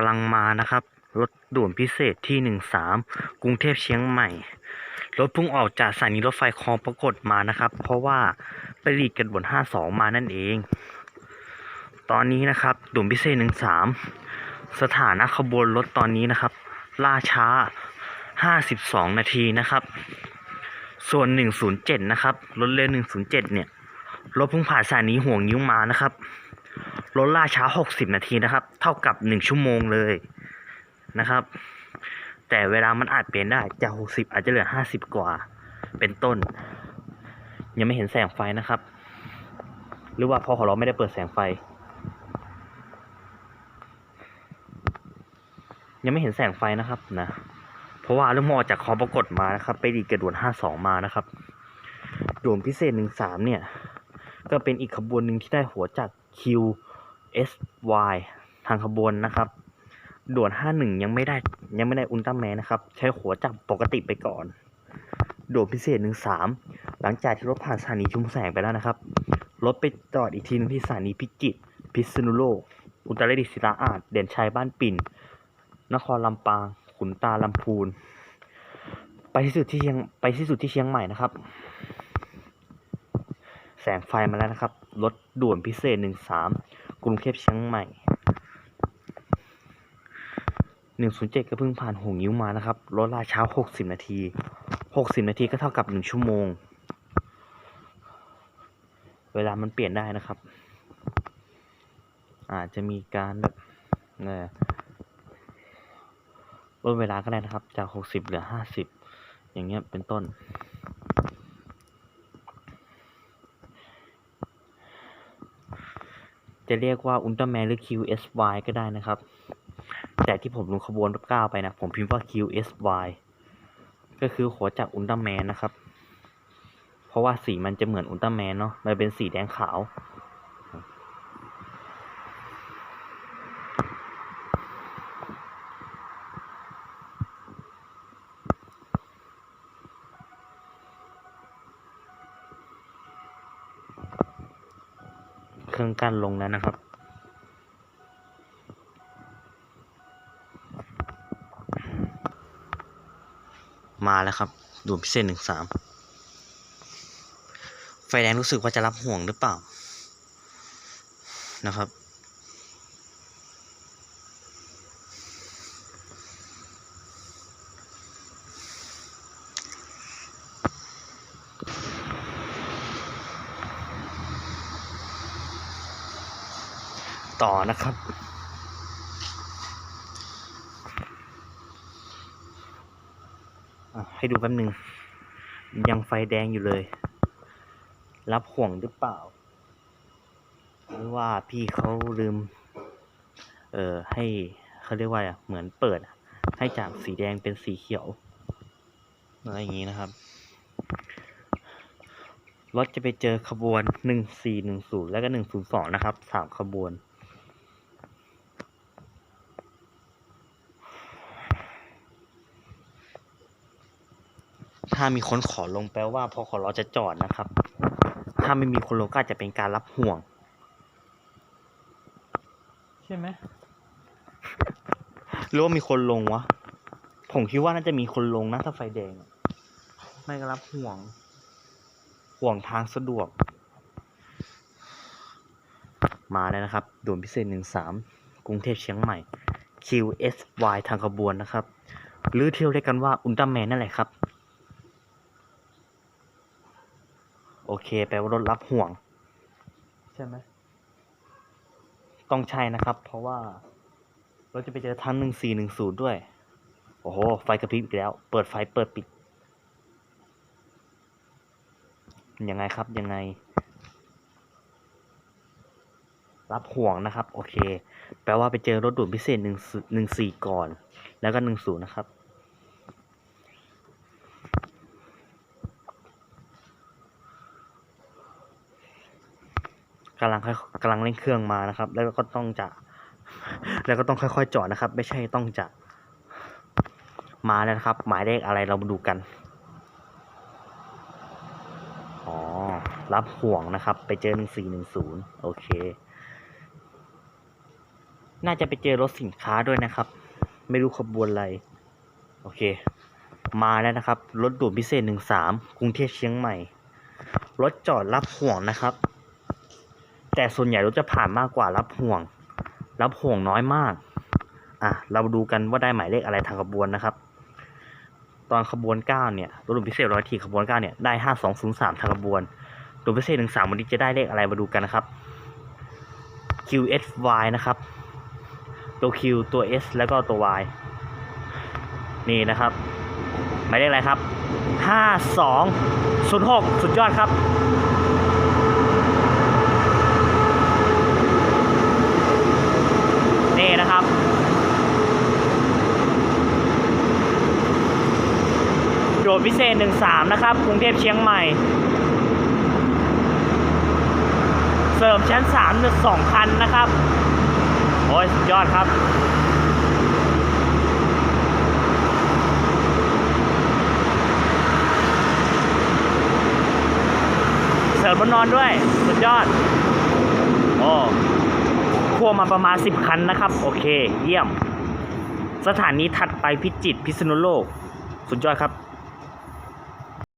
กำลังมานะครับ รถด่วนพิเศษที่หนึ่งสามกรุงเทพเชียงใหม่ รถพุ่งออกจากสถานีรถไฟคลองปรากฏมานะครับ เพราะว่าไปรีดกันบนห้าสองมานั่นเอง ตอนนี้นะครับด่วนพิเศษหนึ่งสามสถานะขบวนรถตอนนี้นะครับ ล่าช้าห้าสิบสองนาทีนะครับ ส่วนหนึ่งศูนย์เจ็ดนะครับ รถเร็วหนึ่งศูนย์เจ็ดเนี่ย รถพุ่งผ่านสถานีห่วงนิ้วมานะครับ รถล่าช้า 60 นาทีนะครับ เท่ากับ 1 ชั่วโมงเลยนะครับ แต่เวลามันอาจเปลี่ยนได้จาก 60 อาจจะเหลือ 50 กว่า เป็นต้น ยังไม่เห็นแสงไฟนะครับ หรือว่าพอขอเราไม่ได้เปิดแสงไฟ ยังไม่เห็นแสงไฟนะครับนะเพราะว่าเรื่องมอจากคอปรากฏมานะครับ ไปดีกระด่วน 52 มานะครับด่วนพิเศษ 13 เนี่ย ก็เป็นอีกขบวนหนึ่งที่ได้หัวจาก QSY ทางขบวนนะครับ ด่วน 51 ยังไม่ได้ยังไม่ได้อุลตร้าแมนนะครับ ใช้หัวจากปกติไปก่อน ด่วนพิเศษ 13 หลังจากที่รถผ่านสถานีชุมแสงไปแล้วนะครับ รถไปจอดอีกทีหนึงที่สถานีพิจิตรพิษณุโลก อุตรดิตถ์ศิลาอาจเด่นชัยบ้านปิ่น นครลำปาง ขุนตาลำพูน ไปที่สุดที่เชียงไปที่สุดที่เชียงใหม่นะครับ งไฟมาแล้วนะครับ รถด่วนพิเศษหนึ่งสามกรุงเทพเชียงใหม่หนึ่งศูนย์เจ็ดก็เพิ่งผ่านหงยิ้วมานะครับ รถลาเช้าหกสิบนาทีหกสิบนาทีก็เท่ากับหนึ่งชั่วโมง เวลามันเปลี่ยนได้นะครับ อาจจะมีการแบบเออลดเวลาก็ได้นะครับ จากหกสิบเหลือห้าสิบอย่างเงี้ยเป็นต้น จะเรียกว่าอุลตร้าแมนหรือ QSY ก็ได้นะครับ แต่ที่ผมลงขบวนรับก้าวไปนะ ผมพิมพ์ว่า QSY ก็คือหัวจากอุลตร้าแมนนะครับ เพราะว่าสีมันจะเหมือนอุลตร้าแมนเนาะ มันเป็นสีแดงขาว เครื่องกั้นลงแล้วนะครับ มาแล้วครับ ดูพิเศษหนึ่งสามไฟแดงรู้สึกว่าจะรับห่วงหรือเปล่านะครับ ต่อนะครับ ให้ดูแป๊บหนึ่ง ยังไฟแดงอยู่เลย รับห่วงหรือเปล่า หรือว่าพี่เขาลืม เอ่อ ให้เขาเรียกว่าเหมือนเปิด ให้จากสีแดงเป็นสีเขียวอะไรอย่างนี้นะครับรถจะไปเจอขบวนหนึ่งสี่หนึ่งศูนย์แล้วก็หนึ่งศูนย์สองนะครับสามขบวน ถ้ามีคนขอลงแปลว่าพอขอรอจะจอดนะครับ ถ้าไม่มีคนลงก็อาจจะเป็นการรับห่วง ใช่ไหมหรือว่ามีคนลงวะ ผมคิดว่าน่าจะมีคนลงนะถ้าไฟแดงอะไม่ก็รับห่วง ห่วงทางสะดวก มาแล้วนะครับด่วนพิเศษหนึ่งสามกรุงเทพเชียงใหม่ QSY ทางขบวนนะครับ หรือที่เราเรียกกันว่าอุลตร้าแมนนั่นแหละครับ โอเค แปลว่ารถรับห่วง ใช่ไหมต้องใช่นะครับ เพราะว่า เราจะไปเจอทั้งหนึ่งสี่หนึ่งศูนย์ด้วย โอ้โห ไฟกระพริบอีกแล้ว เปิดไฟเปิดปิด ยังไงครับ ยังไง รับห่วงนะครับ โอเค แปลว่าไปเจอรถด่วนพิเศษหนึ่งหนึ่งสี่ก่อน แล้วก็หนึ่งศูนย์นะครับ กำลังค่อยกำลังเร่งเครื่องมานะครับ แล้วก็ต้องจะ แล้วก็ต้องค่อยๆจอดนะครับ ไม่ใช่ต้องจะ มาแล้วนะครับ หมายเลขอะไรเรามาดูกันอ๋อรับห่วงนะครับ ไปเจอหนึ่งสี่หนึ่งศูนย์โอเค น่าจะไปเจอรถสินค้าด้วยนะครับ ไม่รู้ขบวนอะไร โอเค มาแล้วนะครับ รถด่วนพิเศษหนึ่งสามกรุงเทพเชียงใหม่รถจอดรับห่วงนะครับ แต่ส่วนใหญ่รถจะผ่านมากกว่ารับห่วง รับห่วงน้อยมาก อะ เราดูกันว่าได้หมายเลขอะไรทางขบวนนะครับ ตอนขบวนเก้าเนี่ยรถด่วนพิเศษร้อยทีขบวนเก้าเนี่ยได้ห้าสองศูนย์สามทางขบวนด่วนพิเศษหนึ่งสามวันนี้จะได้เลขอะไรมาดูกันนะครับ QSY นะครับ ตัว Q ตัว S แล้วก็ตัว Y นี่นะครับ หมายเลขอะไรครับห้าสองศูนย์หกสุดยอดครับ นี่นะครับ โดดพิเศษ 13 นะครับ กรุงเทพเชียงใหม่ เสริมชั้น3เนี่ยสองคันนะครับ โอ้ยสุดยอดครับเสริมบนนอนด้วย สุดยอด โอ้พ่วมาประมาณ 10 คันนะครับ โอเค เยี่ยม สถานีถัดไปพิจิตรพิษณุโลก สุดยอดครับ